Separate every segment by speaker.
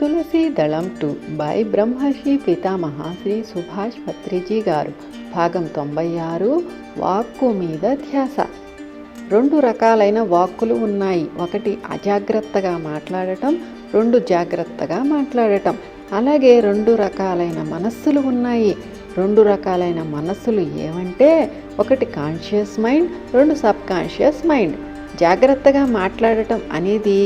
Speaker 1: తులసి దళం two by బ్రహ్మర్షి పితామహ శ్రీ సుభాష్ పత్రిజీ గారు భాగం తొంభై ఆరు వాక్కు మీద ధ్యాస రెండు రకాలైన వాక్కులు ఉన్నాయి। ఒకటి అజాగ్రత్తగా మాట్లాడటం రెండు జాగ్రత్తగా మాట్లాడటం। అలాగే రెండు రకాలైన మనస్సులు ఉన్నాయి। రెండు రకాలైన మనస్సులు ఏమంటే ఒకటి కాన్షియస్ మైండ్ రెండు సబ్ కాన్షియస్ మైండ్ జాగ్రత్తగా మాట్లాడటం అనేది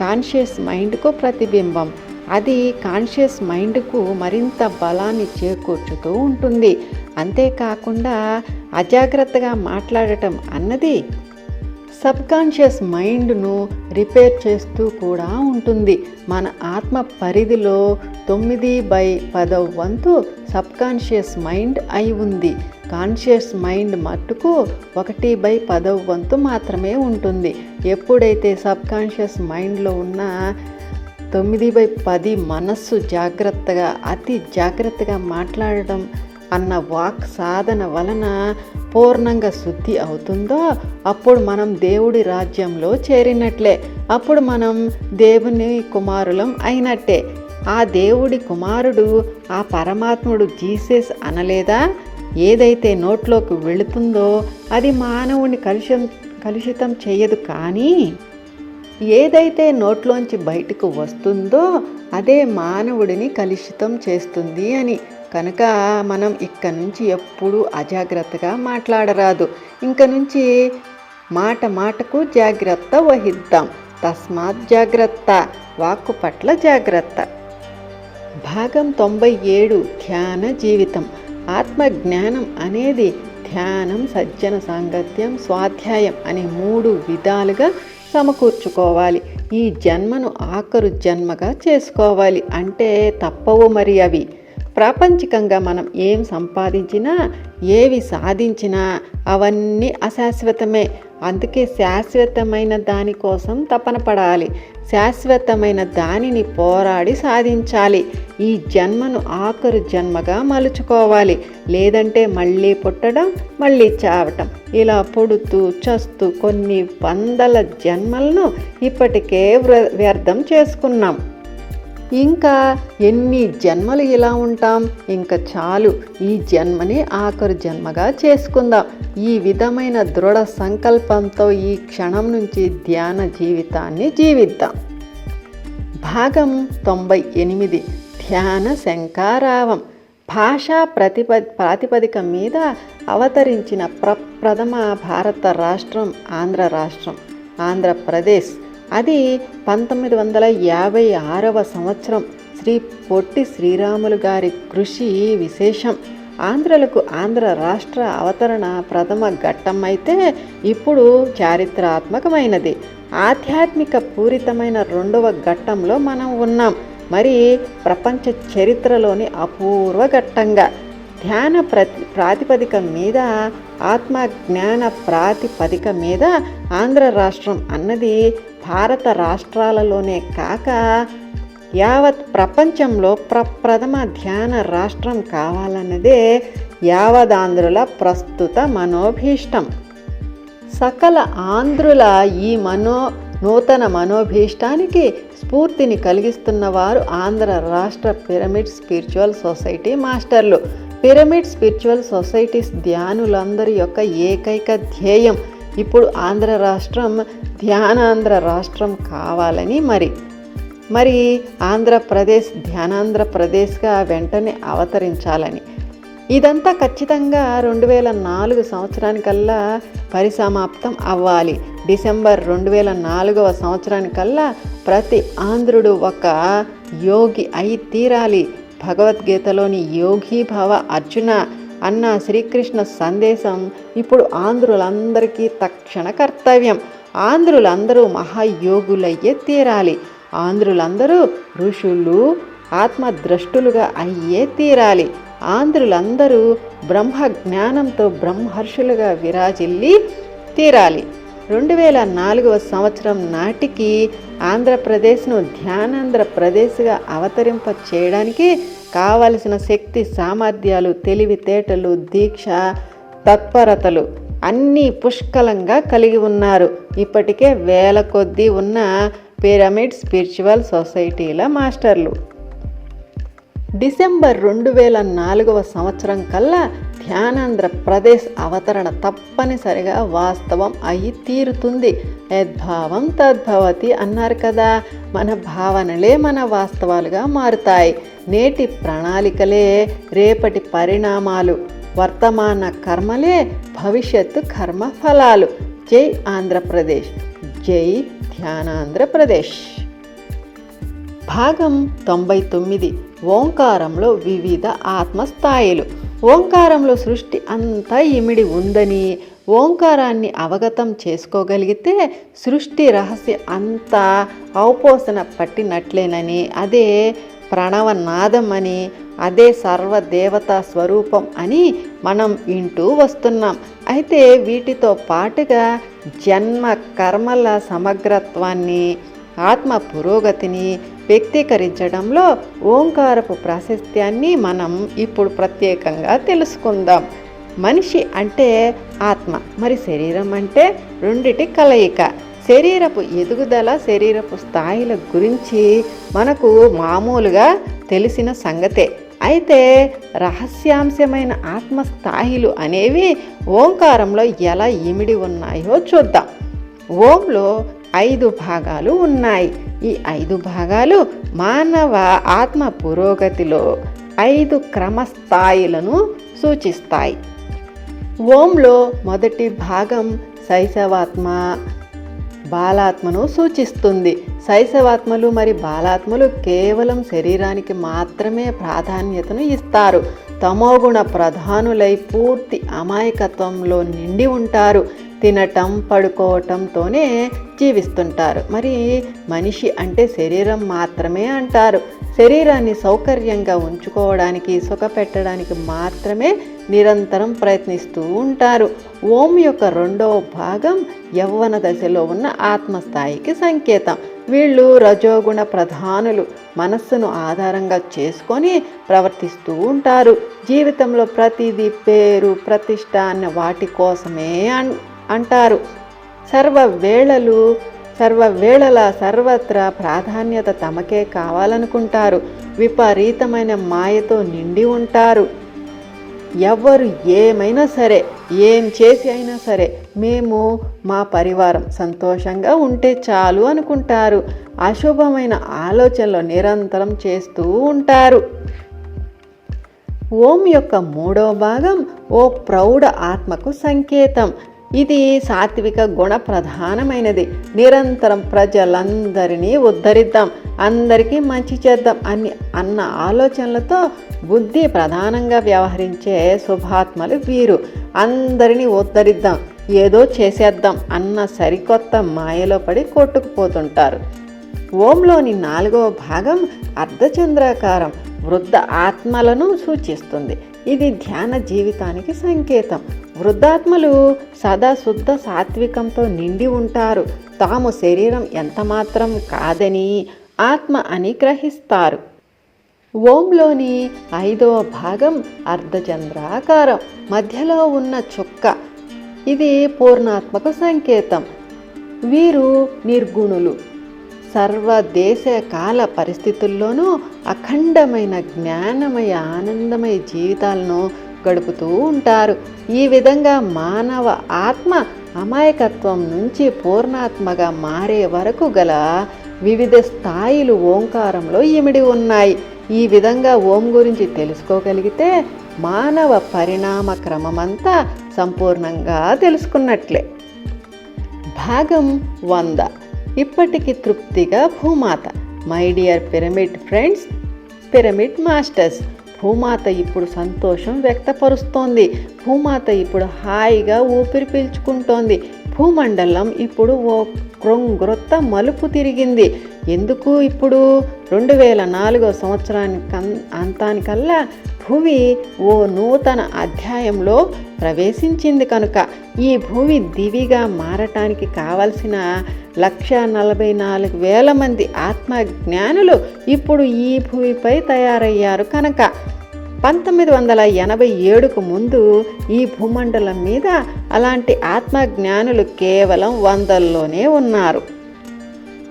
Speaker 1: కాన్షియస్ మైండ్కు ప్రతిబింబం। అది కాన్షియస్ మైండ్కు మరింత బలాన్ని చేకూర్చుతూ ఉంటుంది. అంతేకాకుండా అజాగ్రత్తగా మాట్లాడటం అన్నది సబ్కాన్షియస్ మైండ్ను రిపేర్ చేస్తూ కూడా ఉంటుంది. మన ఆత్మ పరిధిలో తొమ్మిది బై పదవ వంతు సబ్కాన్షియస్ మైండ్ అయి ఉంది. కాన్షియస్ మైండ్ మట్టుకు ఒకటి బై పదవ వంతు మాత్రమే ఉంటుంది. ఎప్పుడైతే సబ్కాన్షియస్ మైండ్లో ఉన్న తొమ్మిది బై పది మనస్సు జాగ్రత్తగా అతి జాగ్రత్తగా మాట్లాడటం అన్న వాక్ సాధన వలన పూర్ణంగా శుద్ధి అవుతుందో అప్పుడు మనం దేవుడి రాజ్యంలో చేరినట్లే. అప్పుడు మనం దేవుని కుమారులం అయినట్టే. ఆ దేవుడి కుమారుడు ఆ పరమాత్ముడు జీసస్ అనలేదా? ఏదైతే నోట్లోకి వెళుతుందో అది మానవుని కలుషం కలుషితం చేయదు కానీ ఏదైతే నోట్లోంచి బయటకు వస్తుందో అదే మానవుడిని కలుషితం చేస్తుంది అని. కనుక మనం ఇక్క నుంచి ఎప్పుడూ అజాగ్రత్తగా మాట్లాడరాదు. ఇంక నుంచి మాట మాటకు జాగ్రత్త వహిద్దాం. తస్మాత్ జాగ్రత్త వాక్కు పట్ల జాగ్రత్త. భాగం తొంభై ఏడు ధ్యాన జీవితం. ఆత్మజ్ఞానం అనేది ధ్యానం సజ్జన సాంగత్యం స్వాధ్యాయం అనే మూడు విధాలుగా సమకూర్చుకోవాలి. ఈ జన్మను ఆఖరు జన్మగా చేసుకోవాలి. అంటే తప్పవు మరి అవి. ప్రాపంచికంగా మనం ఏం సంపాదించినా ఏవి సాధించినా అవన్నీ అశాశ్వతమే. అందుకే శాశ్వతమైన దానికోసం తపన పడాలి. శాశ్వతమైన దానిని పోరాడి సాధించాలి. ఈ జన్మను ఆఖరు జన్మగా మలుచుకోవాలి. లేదంటే మళ్ళీ పుట్టడం మళ్ళీ చావటం. ఇలా పుడుతూ చస్తూ కొన్ని వందల జన్మలను ఇప్పటికే వ్యర్థం చేసుకున్నాం. ఇంకా ఎన్ని జన్మలు ఇలా ఉంటాం? ఇంకా చాలు ఈ జన్మని ఆఖరు జన్మగా చేసుకుందాం. ఈ విధమైన దృఢ సంకల్పంతో ఈ క్షణం నుంచి ధ్యాన జీవితాన్ని జీవిద్దాం. భాగం తొంభై ఎనిమిది. ధ్యాన శంకారావం. భాషా ప్రతిప ప్రాతిపదిక మీద అవతరించిన ప్రప్రథమ భారత రాష్ట్రం ఆంధ్ర రాష్ట్రం ఆంధ్రప్రదేశ్. అది పంతొమ్మిది వందల యాభై ఆరవ సంవత్సరం. శ్రీ పొట్టి శ్రీరాములు గారి కృషి విశేషం. ఆంధ్రలకు ఆంధ్ర రాష్ట్ర అవతరణ ప్రథమ ఘట్టం అయితే ఇప్పుడు చారిత్రాత్మకమైనది. ఆధ్యాత్మిక పూరితమైన రెండవ ఘట్టంలో మనం ఉన్నాం. మరి ప్రపంచ చరిత్రలోని అపూర్వ ఘట్టంగా. ధ్యాన ప్రతి ప్రాతిపదిక మీద ఆత్మ జ్ఞాన ప్రాతిపదిక మీద ఆంధ్ర రాష్ట్రం అన్నది భారత రాష్ట్రాలలోనే కాక యావత్ ప్రపంచంలో ప్రప్రథమ ధ్యాన రాష్ట్రం కావాలన్నదే యావదాంధ్రుల ప్రస్తుత మనోభీష్టం. సకల ఆంధ్రుల ఈ మనో నూతన మనోభీష్టానికి స్ఫూర్తిని కలిగిస్తున్నవారు ఆంధ్ర రాష్ట్ర పిరమిడ్ స్పిరిచువల్ సొసైటీ మాస్టర్లు. పిరమిడ్ స్పిరిచువల్ సొసైటీస్ ధ్యానులందరి యొక్క ఏకైక ధ్యేయం ఇప్పుడు ఆంధ్ర రాష్ట్రం ధ్యానాంధ్ర రాష్ట్రం కావాలని మరి. మరి ఆంధ్రప్రదేశ్ ధ్యానాంధ్రప్రదేశ్గా వెంటనే అవతరించాలని. ఇదంతా ఖచ్చితంగా రెండు వేల నాలుగు సంవత్సరానికల్లా పరిసమాప్తం అవ్వాలి. డిసెంబర్ రెండు వేల నాలుగవ సంవత్సరానికల్లా ప్రతి ఆంధ్రుడు ఒక యోగి అయి తీరాలి. భగవద్గీతలోని యోగి భవ అర్జున అన్న శ్రీకృష్ణ సందేశం ఇప్పుడు ఆంధ్రులందరికీ తక్షణ కర్తవ్యం. ఆంధ్రులందరూ మహాయోగులయ్యే తీరాలి. ఆంధ్రులందరూ ఋషులు ఆత్మద్రష్టులుగా అయ్యే తీరాలి. ఆంధ్రులందరూ బ్రహ్మ జ్ఞానంతో బ్రహ్మర్షులుగా విరాజిల్లి తీరాలి. రెండు వేల నాలుగవ సంవత్సరం నాటికి ఆంధ్రప్రదేశ్ను ధ్యానాంధ్రప్రదేశ్గా అవతరింప చేయడానికి కావలసిన శక్తి సామర్థ్యాలు తెలివితేటలు దీక్ష తత్పరతలు అన్నీ పుష్కలంగా కలిగి ఉన్నారు. ఇప్పటికే వేల కొద్దీ ఉన్న పిరమిడ్ స్పిరిచువల్ సొసైటీల మాస్టర్లు. డిసెంబర్ రెండు వేల నాలుగవ సంవత్సరం కల్లా ధ్యానాంధ్ర ప్రదేశ్ అవతరణ తప్పనిసరిగా వాస్తవం అయి తీరుతుంది. యద్భావం తద్భవతి అన్నారు కదా. మన భావనలే మన వాస్తవాలుగా మారుతాయి. నేటి ప్రణాళికలే రేపటి పరిణామాలు. వర్తమాన కర్మలే భవిష్యత్తు కర్మఫలాలు. జై ఆంధ్రప్రదేశ్. జై ధ్యానాంధ్రప్రదేశ్. భాగం తొంభై తొమ్మిది. ఓంకారంలో వివిధ ఆత్మస్థాయిలు. ఓంకారంలో సృష్టి అంతా ఇమిడి ఉందని ఓంకారాన్ని అవగతం చేసుకోగలిగితే సృష్టి రహస్య అంతా ఔపోసన పట్టినట్లేనని అదే ప్రణవనాదం అని అదే సర్వదేవతా స్వరూపం అని మనం వింటూ వస్తున్నాం. అయితే వీటితో పాటుగా జన్మ కర్మల సమగ్రత్వాన్ని ఆత్మ పురోగతిని వ్యక్తీకరించడంలో ఓంకారపు ప్రాశస్త్యాన్ని మనం ఇప్పుడు ప్రత్యేకంగా తెలుసుకుందాం. మనిషి అంటే ఆత్మ మరి శరీరం అంటే రెండిటి కలయిక. శరీరపు ఎదుగుదల శరీరపు స్థాయిల గురించి మనకు మామూలుగా తెలిసిన సంగతే. అయితే రహస్యాంశమైన ఆత్మస్థాయిలు అనేవి ఓంకారంలో ఎలా ఇమిడి ఉన్నాయో చూద్దాం. ఓంలో ఐదు భాగాలు ఉన్నాయి. ఈ ఐదు భాగాలు మానవ ఆత్మ పురోగతిలో ఐదు క్రమస్థాయిలను సూచిస్తాయి. ఓంలో మొదటి భాగం శైశవాత్మ బాలాత్మను సూచిస్తుంది. శైశవాత్మలు మరి బాలాత్మలు కేవలం శరీరానికి మాత్రమే ప్రాధాన్యతను ఇస్తారు. తమోగుణ ప్రధానులై పూర్తి అమాయకత్వంలో నిండి ఉంటారు. తినటం పడుకోవటంతోనే జీవిస్తుంటారు. మరి మనిషి అంటే శరీరం మాత్రమే అంటారు. శరీరాన్ని సౌకర్యంగా ఉంచుకోవడానికి సుఖపెట్టడానికి మాత్రమే నిరంతరం ప్రయత్నిస్తూ ఉంటారు. ఓం యొక్క రెండవ భాగం యవ్వన దశలో ఉన్న ఆత్మస్థాయికి సంకేతం. వీళ్ళు రజోగుణ ప్రధానులు. మనస్సును ఆధారంగా చేసుకొని ప్రవర్తిస్తూ ఉంటారు. జీవితంలో ప్రతిదీ పేరు ప్రతిష్ట అన్న వాటి కోసమే అన్ అంటారు. సర్వ వేళలు సర్వవేళల సర్వత్ర సర్వత్రా ప్రాధాన్యత తమకే కావాలనుకుంటారు. విపరీతమైన మాయతో నిండి ఉంటారు. ఎవరు ఏమైనా సరే ఏం చేసి అయినా సరే మేము మా పరివారం సంతోషంగా ఉంటే చాలు అనుకుంటారు. అశుభమైన ఆలోచనలు నిరంతరం చేస్తూ ఉంటారు. ఓం యొక్క మూడవ భాగం ఓ ప్రౌఢ ఆత్మకు సంకేతం. ఇది సాత్విక గుణ ప్రధానమైనది. నిరంతరం ప్రజలందరినీ ఉద్ధరిద్దాం. అందరికీ మంచి చేద్దాం అని అన్న ఆలోచనలతో బుద్ధి ప్రధానంగా వ్యవహరించే శుభాత్మలు వీరు. అందరినీ ఉద్ధరిద్దాం. ఏదో చేసేద్దాం అన్న సరికొత్త మాయలో పడి కొట్టుకుపోతుంటారు. ఓంలోని నాలుగవ భాగం అర్ధచంద్రాకారం వృద్ధ ఆత్మలను సూచిస్తుంది. ఇది ధ్యాన జీవితానికి సంకేతం. వృద్ధాత్మలు సదా శుద్ధ సాత్వికంతో నిండి ఉంటారు. తాము శరీరం ఎంతమాత్రం కాదని ఆత్మ అని గ్రహిస్తారు ఓంలోని ఐదవ భాగం అర్ధచంద్రాకారం మధ్యలో ఉన్న చుక్క. ఇది పూర్ణాత్మక సంకేతం. వీరు నిర్గుణులు. సర్వదేశ కాల పరిస్థితుల్లోనూ అఖండమైన జ్ఞానమయ ఆనందమయ జీవితాలను గడుపుతూ ఉంటారు. ఈ విధంగా మానవ ఆత్మ అమాయకత్వం నుంచి పూర్ణాత్మగా మారే వరకు గల వివిధ స్థాయిలు ఓంకారంలో ఇమిడి ఉన్నాయి. ఈ విధంగా ఓం గురించి తెలుసుకోగలిగితే మానవ పరిణామ క్రమమంతా సంపూర్ణంగా తెలుసుకున్నట్లే. భాగం వంద. ఇప్పటికి తృప్తిగా భూమాత. My dear pyramid friends pyramid masters భూమాత ఇప్పుడు సంతోషం వ్యక్తపరుస్తోంది. భూమాత ఇప్పుడు హాయిగా ఊపిరి పీల్చుకుంటోంది. భూమండలం ఇప్పుడు ఓ క్రొంగ్రొత్త మలుపు తిరిగింది. ఎందుకు ఇప్పుడు? రెండు వేల నాలుగో సంవత్సరానికి అంతానికల్లా భూమి ఓ నూతన అధ్యాయంలో ప్రవేశించింది కనుక. ఈ భూమి దివిగా మారటానికి కావలసిన లక్ష నలభై నాలుగు వేల మంది ఆత్మజ్ఞానులు ఇప్పుడు ఈ భూమిపై తయారయ్యారు కనుక. పంతొమ్మిది వందల ఎనభై ఏడుకు ముందు ఈ భూమండలం మీద అలాంటి ఆత్మజ్ఞానులు కేవలం వందల్లోనే ఉన్నారు.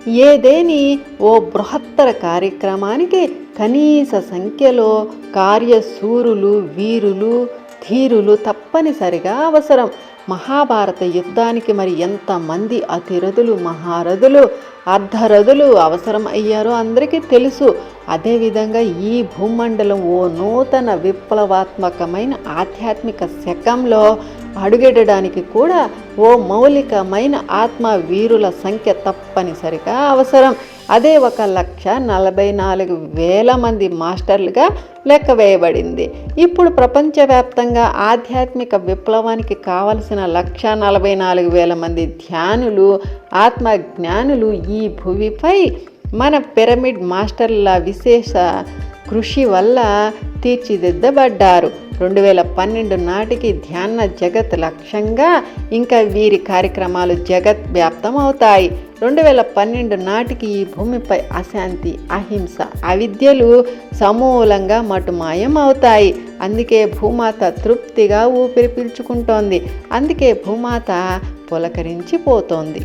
Speaker 1: ఏదేని ఓ బృహత్తర కార్యక్రమానికి కనీస సంఖ్యలో కార్యశూరులు వీరులు ధీరులు తప్పనిసరిగా అవసరం. మహాభారత యుద్ధానికి మరి ఎంతమంది అతిరథులు మహారథులు అర్ధరథులు అవసరం అయ్యారో అందరికీ తెలుసు. అదేవిధంగా ఈ భూమండలం ఓ నూతన విప్లవాత్మకమైన ఆధ్యాత్మిక శకంలో అడుగెడడానికి కూడా ఓ మౌలికమైన ఆత్మ వీరుల సంఖ్య తప్పనిసరిగా అవసరం. అదే ఒక లక్ష నలభై నాలుగు వేల మంది మాస్టర్లుగా లెక్క వేయబడింది. ఇప్పుడు ప్రపంచవ్యాప్తంగా ఆధ్యాత్మిక విప్లవానికి కావలసిన లక్ష నలభై నాలుగు వేల మంది ధ్యానులు ఆత్మజ్ఞానులు ఈ భూమిపై మన పిరమిడ్ మాస్టర్ల విశేష కృషి వల్ల తీర్చిదిద్దబడ్డారు. రెండు వేల పన్నెండు నాటికి ధ్యాన జగత్ లక్ష్యంగా ఇంకా వీరి కార్యక్రమాలు జగత్ వ్యాప్తం అవుతాయి రెండు వేల పన్నెండు నాటికి ఈ భూమిపై అశాంతి అహింస అవిద్యలు సమూలంగా మటుమాయం అవుతాయి అందుకే భూమాత తృప్తిగా ఊపిరి పీల్చుకుంటోంది. అందుకే భూమాత పులకరించిపోతోంది.